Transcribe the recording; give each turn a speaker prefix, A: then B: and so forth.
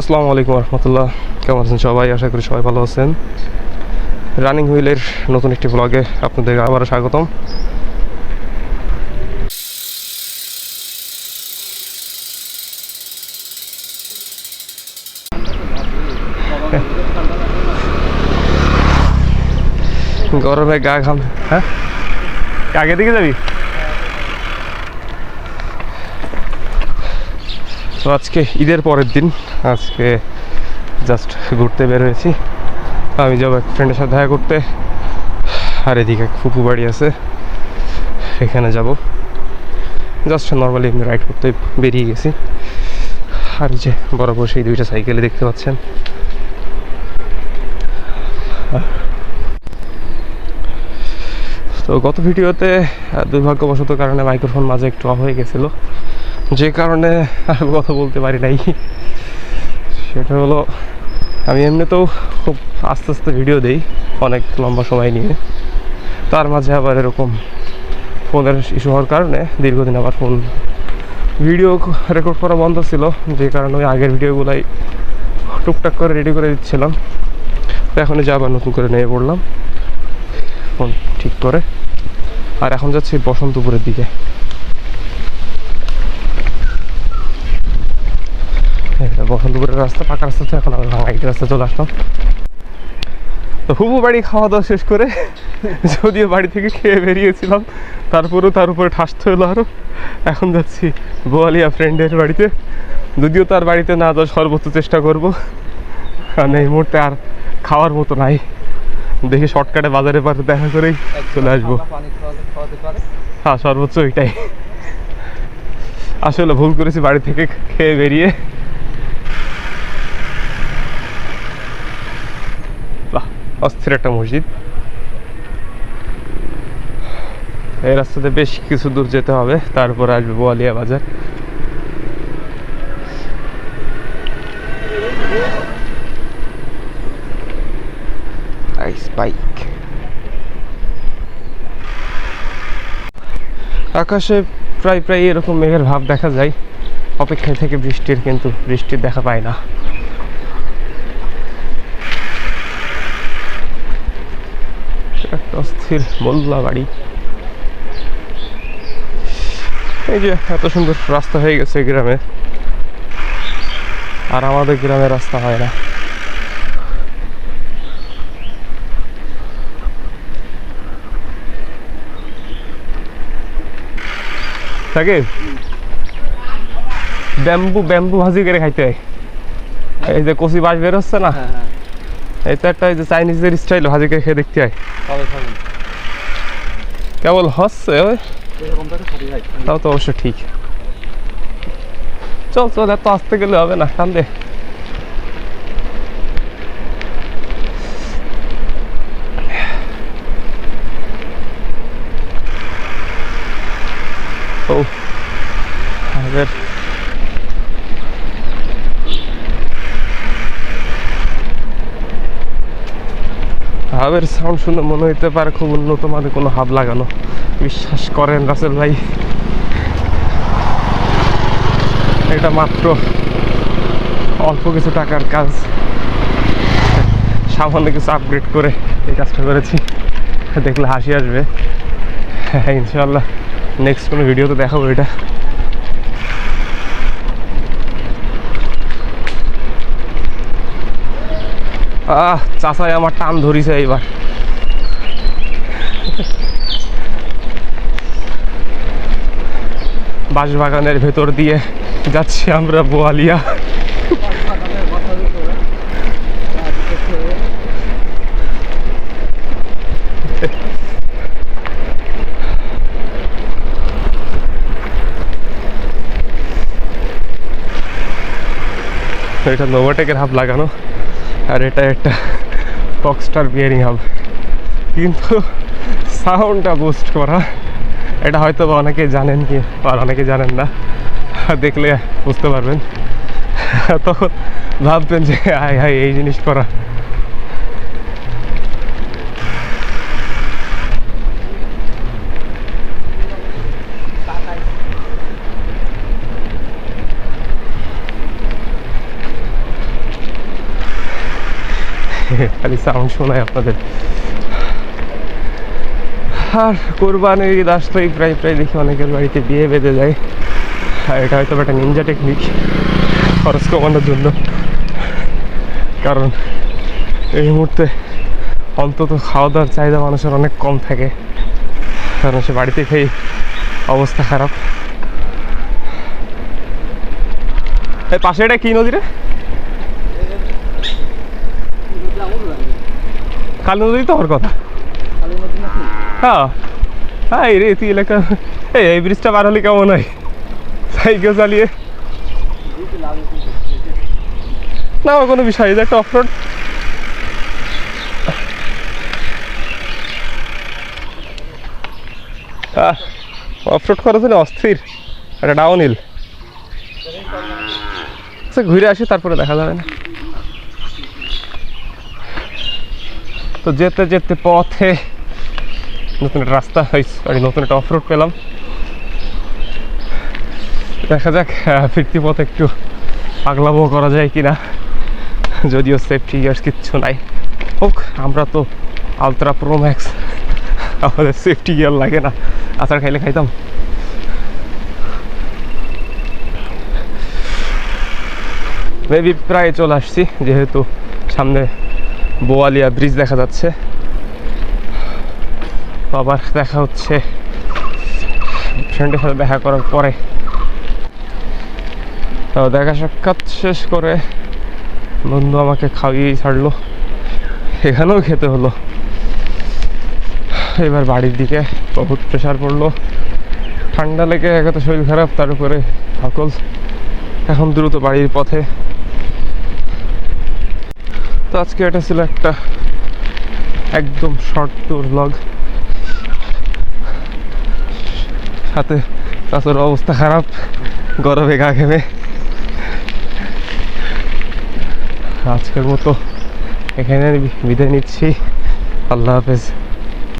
A: আসসালামু আলাইকুম রহমতুল্লাহ কেমন আছেন সবাই? আশা করি সবাই ভালো আছেন। রানিং হুইলের নতুন একটি ব্লগে আপনাদের আবারও স্বাগতম। গরমে গা ঘাম হ্যাঁ? আগে দিকে যাবি? তো আজকে ঈদের পরের দিন। আজকে জাস্ট ঘুরতে বের হয়েছি। আমি যাব এক ফ্রেন্ডের সাথে দেখা করতে। আর এদিকে ফুপু বাড়ি আছে। এখানে যাব। জাস্ট নর্মালি এমনি রাইড করতে বেরিয়ে গেছি। আর যে বরাবর সেই দুইটা সাইকেলে দেখতে পাচ্ছেন। তো গত ভিডিওতে দুর্ভাগ্যবশত কারণে মাইক্রোফোন মাঝে একটু অফ হয়ে গেছিল। যে কারণে আর কথা বলতে পারি নাই। সেটা হলো, আমি এমনিতেও খুব আস্তে আস্তে ভিডিও দিই অনেক লম্বা সময় নিয়ে। তার মাঝে আবার এরকম ফোনের ইস্যু হওয়ার কারণে দীর্ঘদিন আবার ফোন ভিডিও রেকর্ড করা বন্ধ ছিল। যে কারণে ওই আগের ভিডিওগুলাই টুকটাক করে রেডি করে দিচ্ছিলাম। তো এখন যে আবার নতুন করে নিয়ে পড়লাম। ফোন ঠিক করে। আর এখন যাচ্ছি বসন্তপুরের দিকে এটা বসন্তপুরের রাস্তা পাকা রাস্তা তো এখন আমি ভাঙা ইটের রাস্তা চলে আসলাম তো হুবু বাড়ি খাওয়া দাওয়া শেষ করে যদিও বাড়ি থেকে খেয়ে বেরিয়েছিলাম তারপরেও তার উপরে ঠাসতে হলো আরও এখন যাচ্ছি বোয়ালিয়া ফ্রেন্ডের বাড়িতে। যদিও তার বাড়িতে না যাওয়ার সর্বোচ্চ চেষ্টা করব কারণ এই মুহূর্তে আর খাওয়ার মতো নাই। দেখি শর্টকাটে বাজারে পারে দেখা করেই চলে আসব। হ্যাঁ সর্বোচ্চ ওইটাই। আসলে ভুল করেছি বাড়ি থেকে খেয়ে বেরিয়ে। অস্থির একটা মসজিদ। এই রাস্তাতে বেশ কিছু দূর যেতে হবে তারপর আসবে বোয়ালিয়া বাজার। বাইক আকাশে প্রায় প্রায় এরকম মেঘের ভাব দেখা যায়। অপেক্ষায় থেকে বৃষ্টির কিন্তু বৃষ্টির দেখা পায় না। একটা মোল্লা বাড়ি। এই যে এত সুন্দর রাস্তা হয়ে গেছে গ্রামে। আর আমাদের গ্রামে রাস্তা হয় না। থাকে ব্যাম্বু ব্যাম্বু ভাজি করে খাইতে হয়। এই যে কচি বাস বের হচ্ছে না?
B: হ্যাঁ হ্যাঁ।
A: এই তো একটা এই যে চাইনিজের স্টাইল ভাজি করে খেয়ে দেখতে হয়। কেবল হচ্ছে তাও তো অবশ্য ঠিক। চল চল এত আসতে গেলে হবে না কান্দে। ও আমাদের হাবের সাউন্ড শুনে মনে হইতে পারে খুব উন্নত মানের কোনো হাব লাগানো। বিশ্বাস করেন রাসেল ভাই। এটা মাত্র অল্প কিছু টাকার কাজ। সামান্য কিছু আপগ্রেড করে এই কাজটা করেছি। দেখলে হাসি আসবে। হ্যাঁ ইনশাল্লাহ নেক্সট কোনো ভিডিওতে দেখাবো এটা। আহ চাষায় আমার টান ধরিছে এইবার। বাঁশবাগানের ভেতর দিয়ে যাচ্ছি আমরা বোয়ালিয়া। এটা নোভাটেকের হাব লাগানো। আর এটা একটা টকস্টার বিয়ারিং হাব কিন্তু সাউন্ডটা বুস্ট করা। এটা হয়তো বা অনেকে জানেন কি, আর অনেকে জানেন না। দেখলে বুঝতে পারবেন। তখন ভাববেন যে হাই হাই এই জিনিস করা। সাউন্ড শোনায় আপনাদের। আর কোরবানির ঈদ আসলেই প্রায় প্রায় দেখি অনেকের বাড়িতে বিয়ে বেঁধে যায়। আর এটা হয়তো একটা নিনজা টেকনিক খরচ কমানোর জন্য। কারণ এই মুহূর্তে অন্তত খাওয়া দাওয়ার চাহিদা মানুষের অনেক কম থাকে। কারণ সে বাড়িতে খেয়ে অবস্থা খারাপ। পাশে এটা কি নদী রে? কালী নদী তো হওয়ার কথা। হ্যাঁ। হ্যাঁ এই রে, তুই এলাকা এই এই ব্রিজটা পার হলে কেমন হয়? সাইকেল চালিয়ে। না, কোনো বিষয় এটা একটা অফরোড অফরোড করার জন্য অস্থির, একটা ডাউন হিল আচ্ছা ঘুরে আসি, তারপরে দেখা যাবে না। তো যেতে যেতে পথে নতুন একটা রাস্তা সরি নতুন একটা অফরোড পেলাম। দেখা যাক ফিরতি পথে একটু পাগলামো করা যায় কিনা। যদিও সেফটি ইয়ার্স কিচ্ছু নাই। হোক, আমরা তো আলট্রা প্রো ম্যাক্স আমাদের সেফটি গিয়ার লাগে না। আচার খাইলে খাইতাম। মেবি প্রায় চলে আসছি, যেহেতু সামনে বোয়ালিয়া ব্রিজ দেখা যাচ্ছে। আবার দেখা হচ্ছে ফ্রেন্ডের সাথে দেখা করার পরে। তো দেখা সাক্ষাৎ শেষ করে বন্ধু আমাকে খাইয়েই ছাড়লো। এখানেও খেতে হলো। এবার বাড়ির দিকে বহুত প্রেশার পড়ল। ঠান্ডা লেগে একে শরীর খারাপ, তার উপরে সকল এখন দ্রুত বাড়ির পথে তো আজকে এটা ছিল একটা একদম শর্ট টুর ব্লগ সাথে চাচুর অবস্থা খারাপ, গরমে গা ঘেমে। আজকের মতো এখানে বিদায় নিচ্ছি। আল্লাহ হাফেজ।